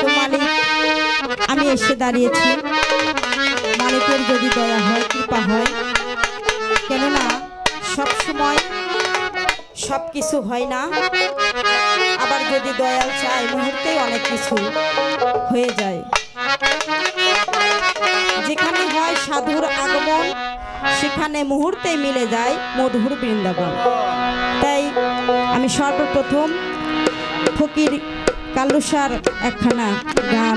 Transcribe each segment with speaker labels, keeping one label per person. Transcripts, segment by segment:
Speaker 1: তো মালিক, আমি এসে দাঁড়িয়েছি। মালিকের যদি দয়া হয়, কৃপা হয়। কেননা, সব সব কিছু হয় না। আবার যদি দয়াল চায় মুহূর্তেই অনেক কিছু হয়ে যায়। যেখানে হয় সাধুর আগমন, সেখানে মুহূর্তেই মিলে যায় মধুর বৃন্দাবন। তাই আমি সর্বপ্রথম ফকির কালুসার একখানা গান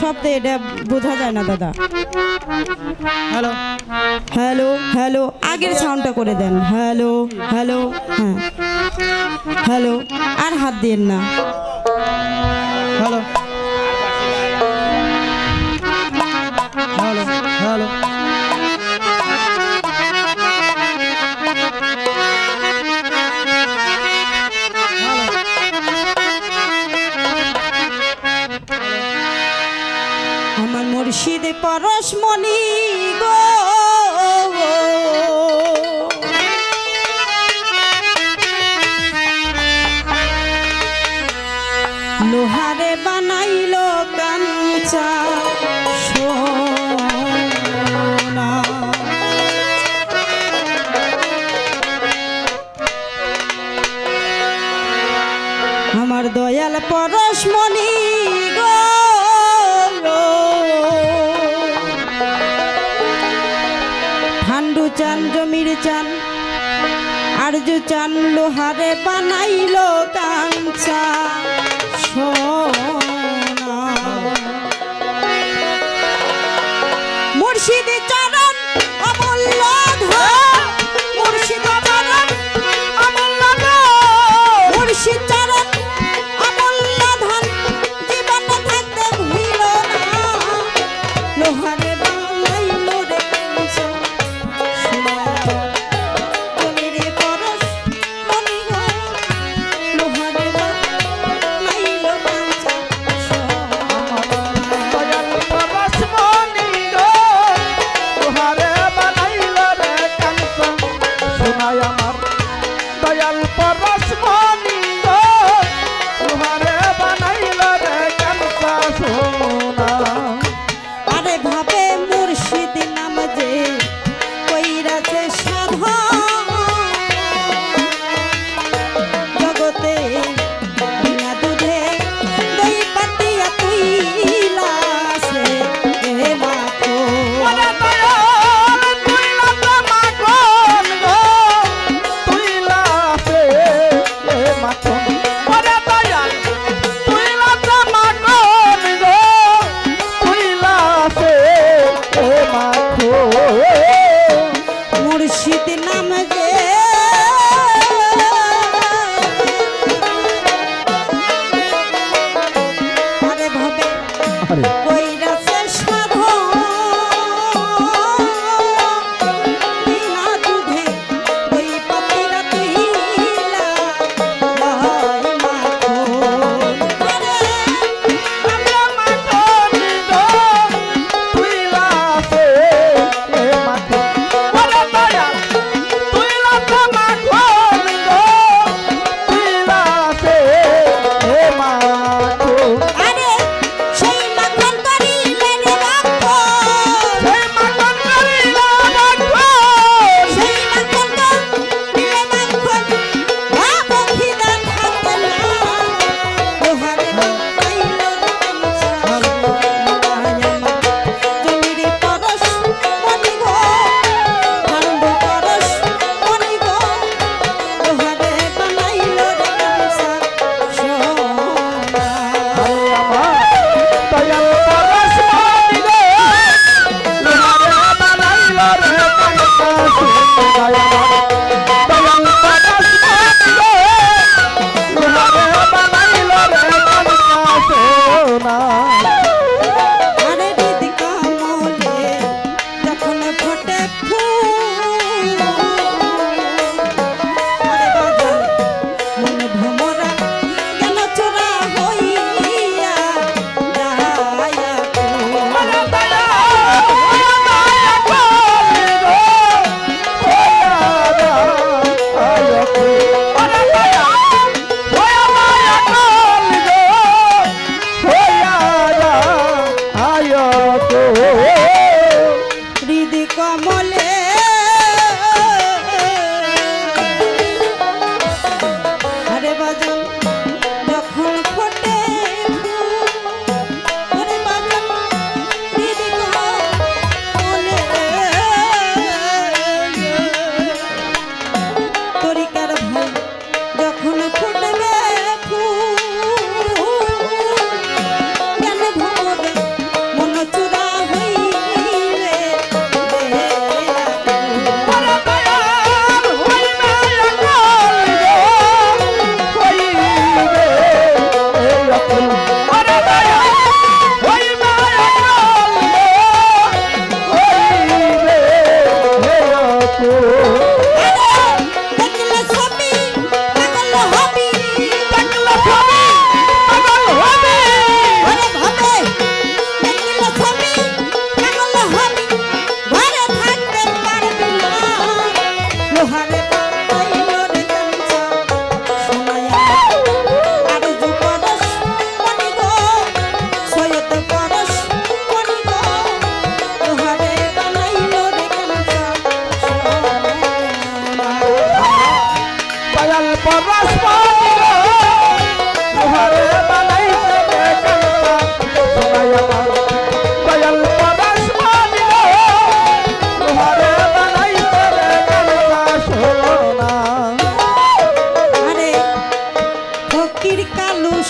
Speaker 1: শব্দে এটা বোঝা যায় না দাদা।
Speaker 2: হ্যালো।
Speaker 1: হ্যালো হ্যালো আগের সাউন্ডটা করে দেন। হ্যালো হ্যালো হ্যাঁ। হ্যালো আর হাত দিন না। ঠান্ডু চান জমির চান। আরজু চান লোহারে বানাইলো কাঞ্চা।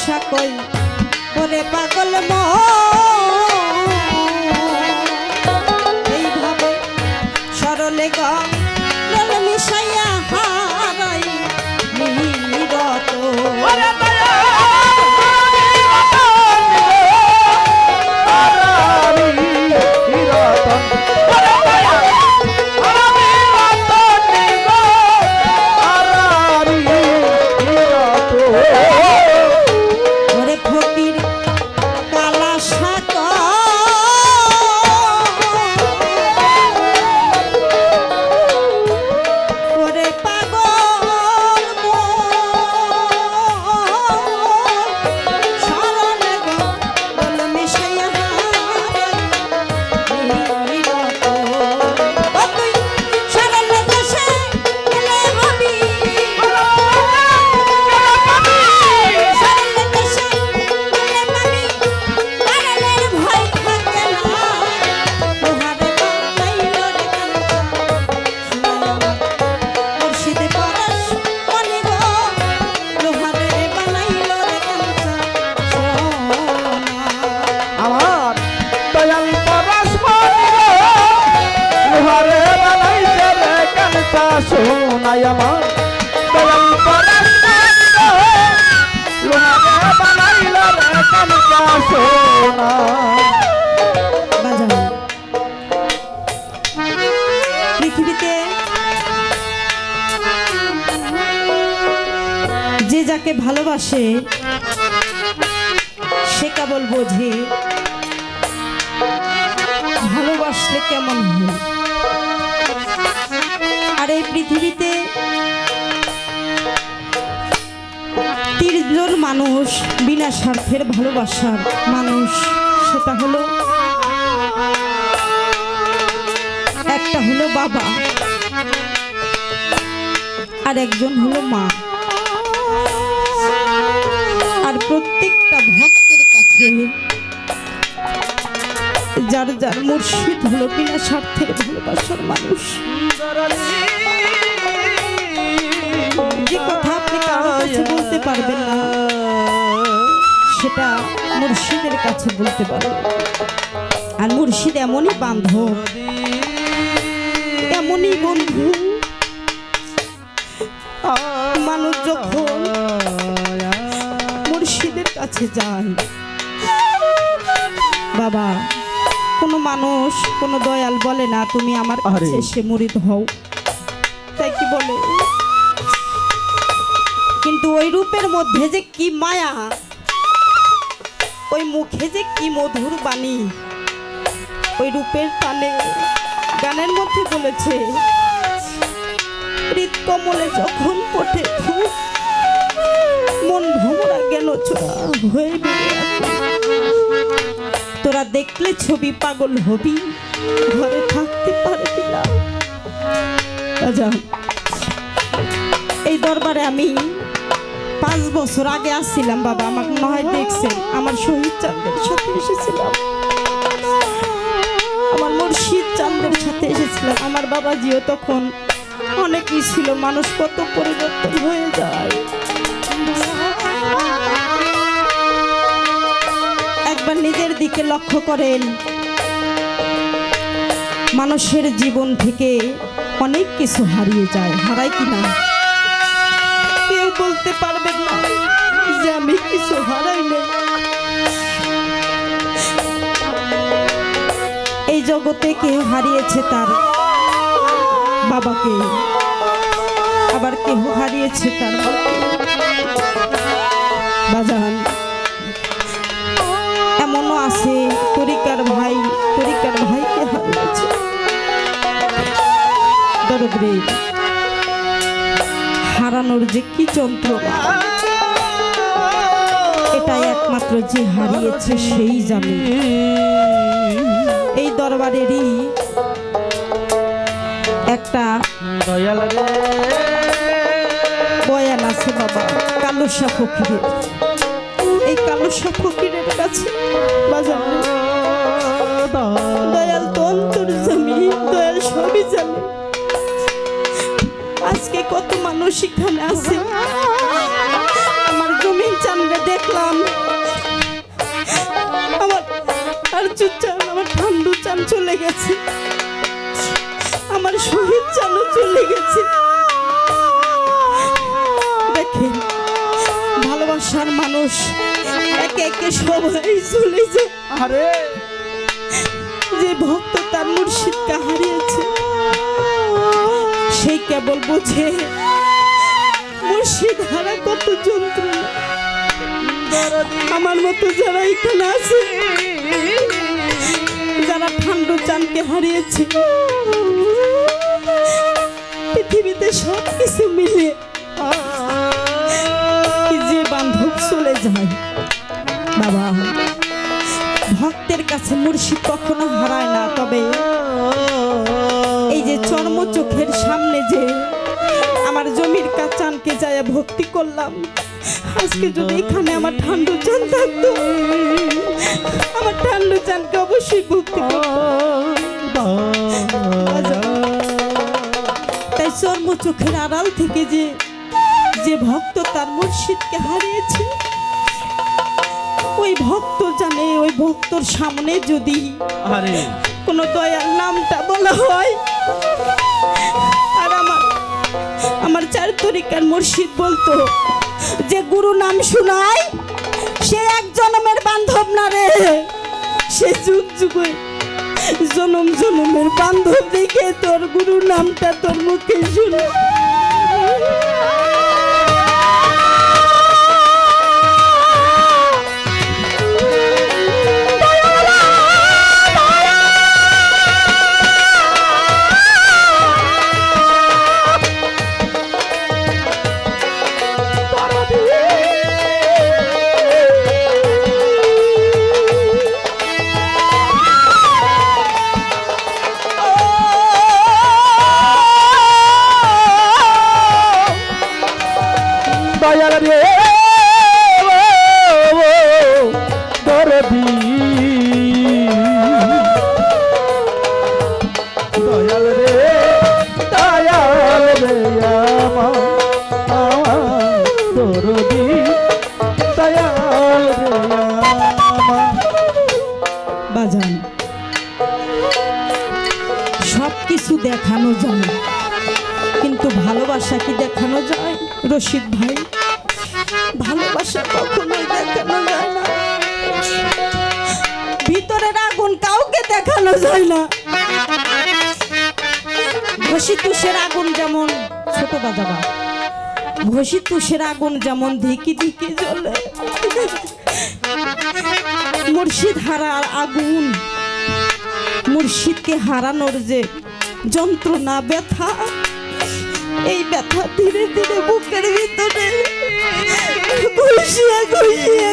Speaker 1: কালু সাকই ওরে পাগল
Speaker 2: পৃথিবীতে যে যাকে
Speaker 1: ভালোবাসে, সে কেবল বোঝে ভালোবাসলে কেমন হয়। আর এই পৃথিবীতে তিনজন মানুষ বিনা স্বার্থের ভালোবাসার মানুষ, সেটা হলো একটা হলো বাবা আর একজন হলো মা। আর প্রত্যেকটা ভক্তের কাছে যার যার মুর্শিদ হলো বিনা স্বার্থের ভালোবাসার মানুষ। যে কথা আপনি কাছে বলতে পারবেন না, সেটা মুর্শিদের কাছে বলতে পারবেন। আর মুর্শিদ এমনই বান্ধব বন্ধু মানুষ যখন মুর্শিদের কাছে যায় বাবা কোনো মানুষ কোনো দয়াল বলে না তুমি আমার কাছে এসে মুরিদ হও। তাই কি বলে? কিন্তু ওই রূপের মধ্যে যে কি মায়া ওই মুখে যে কি মধুর বাণী ওই রূপের টানে গানের মধ্যে বলেছে কমলে যখন পটে ফুল মন ভোমরা গেল হয়ে তোরা দেখলে ছবি পাগল হবি, ঘরে থাকতে পারবি না। এই দরবারে আমি পাঁচ বছর আগে আসছিলাম, বাবা, আমাকে হয় দেখছেন, আমার শহীদ চাঁদের সাথে এসেছিলাম। আমার মুর্শিদ চাঁদের সাথে এসেছিলাম আমার বাবাজিও তখন অনেকই ছিল মানুষ, কত পরিবর্তন হয়ে যায়। একবার নিজের দিকে লক্ষ্য করেন, মানুষের জীবন থেকে অনেক কিছু হারিয়ে যায়। হারায় কিনা কেউ বলতে পারবেন না যে আমি কিছু হারাই জগতে কেউ হারিয়েছে তার। বাবাকে। আবার কেউ হারিয়েছে তার। বাজান, এমনও আছে তরিকার ভাই, তরিকার ভাইকে হারিয়েছে। হারানোর যে কি যন্ত্রণা। এটাই একমাত্র যে হারিয়েছে সেই জানে। দরবারেরই একটা বয়ান আছে বাবা কালুসা ফকিরের। এই কালুসা ফকিরের কাছে দয়াল তো অন্তর জানি দয়াল সবই জানি। আজকে কত মানুষ এখানে আছে। আমার জমিন চান্দে দেখলাম। আমার আর চান আমার ঠান্ডু চান চলে গেছে। আমার শহীদ চানও চলে গেছে। দেখেন ভালোবাসার মানুষ একে একে সবাই চলে যায়।
Speaker 2: আরে!
Speaker 1: যে ভক্ত তার মুর্শিদকে হারিয়েছে সেই কেবল বোঝে মুর্শিদ হারা কত যন্ত্রণা। আমার মতো যারা এখানে আছে ঠান্ডু চানকে হারিয়েছে। পৃথিবীতে সব কিছু মিলে যে বান্ধব চলে যায়। বাবা, ভক্তের কাছে মুর্শিদ কখনো হারায় না, তবে এই যে চর্ম চোখের সামনে যে আমার জমির কাচানকে যায় ভক্তি করলাম আজকে যদি এখানে আমার ঠান্ডু চান থাকতো আমার ঠান্ডু চানকে অবশ্যই ভক্তি। তাই চর্ম চোখের আড়াল থেকে যে যে ভক্ত তার মুর্শিদকে হারিয়েছে ওই ভক্ত জানে ওই ভক্তর সামনে যদি কোনো দয়ার নামটা বলা হয় আমার চার তরিকার মুর্শিদ বলতো, যে গুরু নাম শুনায় সে এক জনমের বান্ধব না রে। সে যুগ যুগে জনম জনমের বান্ধব দেখে তোর গুরু নামটা তোর মুখে শুনে। দেখানো যায়। কিন্তু ভালোবাসা কি দেখানো যায়, রশিদ ভাই? ভালোবাসা কখনোই দেখানো যায় না। ভিতরের আগুন কাউকে দেখানো যায় না। ঘষি তুষের আগুন যেমন, ছোট বাজাবা ঘষি তুষের আগুন যেমন ধিকি ধিকি জ্বলে। মুর্শিদ হারার আগুন। মুর্শিদকে হারানোর যে যন্ত্রণা, ব্যথা। এই ব্যথা ধীরে ধীরে বুকের ভিতরে ঘুষিয়ে ঘুষিয়ে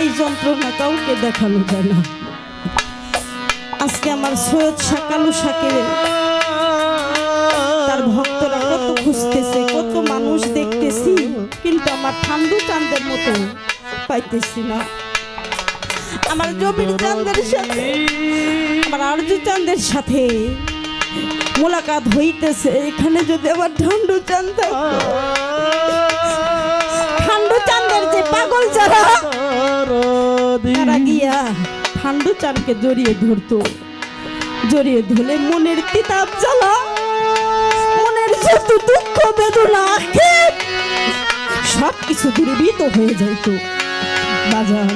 Speaker 1: এই যন্ত্রণা কাউকে দেখানো যায় না। আজকে আমার সৈয়দ শাকালু শাকে তার ভক্তরা কত খুঁজতেছে, কত মানুষ দেখতেছি, কিন্তু আমার ঠান্ডু চাঁদের মতো পাইতেছি না। আমার জমির সাথে, আমার আরজু চাঁদের সাথে মোলাকাত হইতেছে। এখানে যদি আবার ঠান্ডু থাকতো ঠান্ডু চাঁদের যে পাগল যারা, তারা গিয়া ঠান্ডু চাঁদকে জড়িয়ে ধরতো। জড়িয়ে ধরলে মনের কিতাব জ্বালা, মনের যত দুঃখ বেদনা সব কিছু দূরীভূত হয়ে যাইত। বাজান।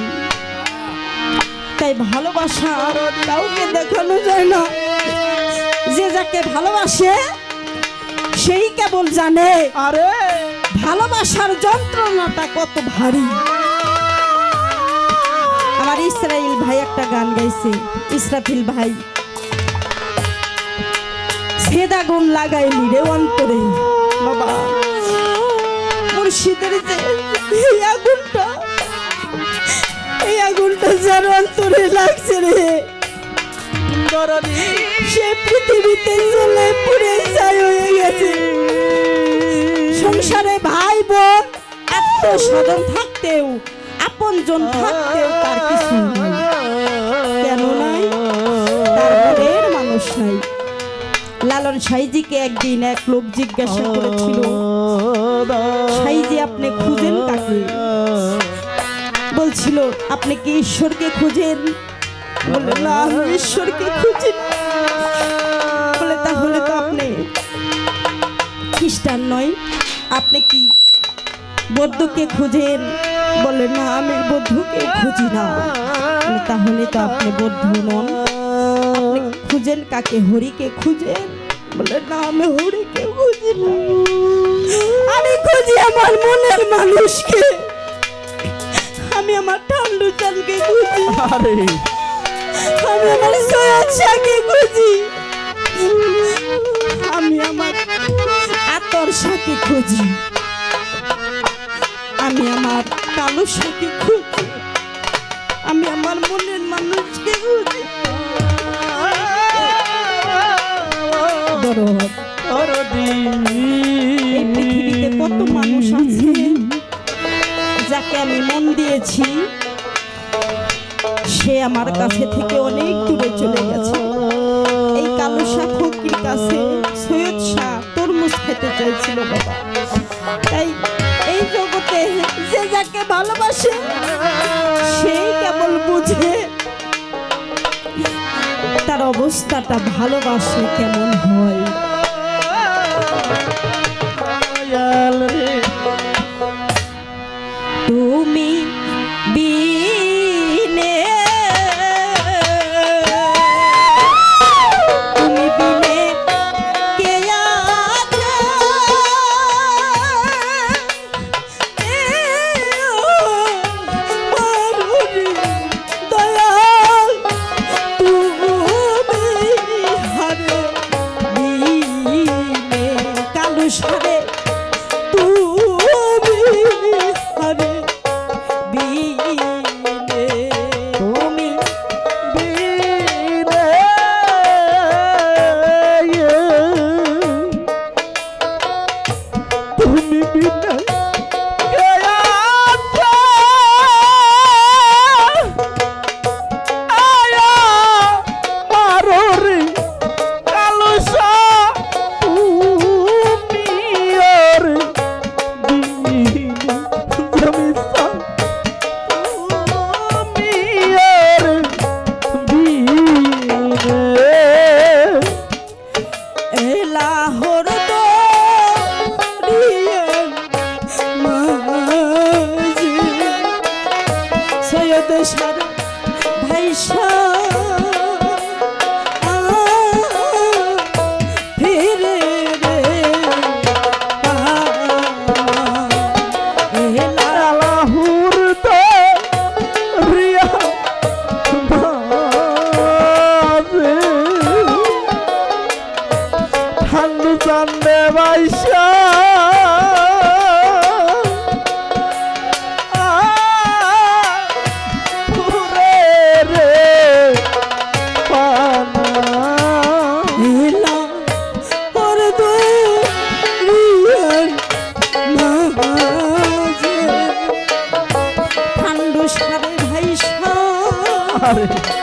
Speaker 1: তাই ভালোবাসা কাউকে দেখানো যায় না। যে যাকে ভালোবাসে সেই কেবল জানে।
Speaker 2: আরে।
Speaker 1: ভালোবাসার যন্ত্রণাটা কত ভারী। আমার ইসরাইল ভাই একটা গান গাইছে ইসরাফিল ভাই। সেদাগুন লাগাইলি রে অন্তরে। বাবা। মুর্শিদের যে আগুনটা আগুনটা অন্তরে লাগছে রে। সে পৃথিবীতে চলে পুড়ে ছাই হয়ে গেছে। সংসারে ভাই বোন এত আত্মস্বজন থাকতেও, আপনজন থাকতেও তার কিছু কেন নাই তার মানুষ নাই। লালন সাইজিকে একদিন এক লোক জিজ্ঞাসা করেছিল, সাইজি, আপনি খুঁজেন কাকে? বলছিল, আপনি কি ঈশ্বরকে খুঁজেন? ঈশ্বরকে খুঁজি বলে তাহলে তো আপনি খ্রিস্টান নয়, আপনি কি বৌদ্ধকে খুঁজেন? বলে না, আমি বৌদ্ধকে খুঁজি না। তাহলে তো আপনি বৌদ্ধ নন খুঁজেন কাকে? হরিকে খুঁজেন? বলে না, আমি হরিকে খুঁজি না। আমি খুঁজি আমার মনের মানুষকে। আমি আমার ঠান্ডু চালকে খুঁজি।
Speaker 2: আরে।
Speaker 1: আমি আমার সৈয়দ শাহকে খুঁজি। আমি আমার আতর শাহকে খুঁজি। আমি আমার কালো শাহকে খুঁজি। আমি আমার মনের মানুষকে খুঁজি। দরদ
Speaker 2: দরদি।
Speaker 1: এই পৃথিবীতে কত মানুষ আছে? যাকে আমি মন দিয়েছি, সে আমার কাছে থেকে অনেক দূরে চলে গেছে। এই কালো শাহ ফকির কাছে সৈয়দ শাহ তরমুজ খেতে চাইছিল বাবা। তাই এই জগতে যে যাকে ভালোবাসে সেই কেবল বুঝে তার অবস্থাটা ভালোবাসে কেমন হয়। তুমি বিনে আরে।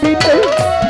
Speaker 3: পিঠে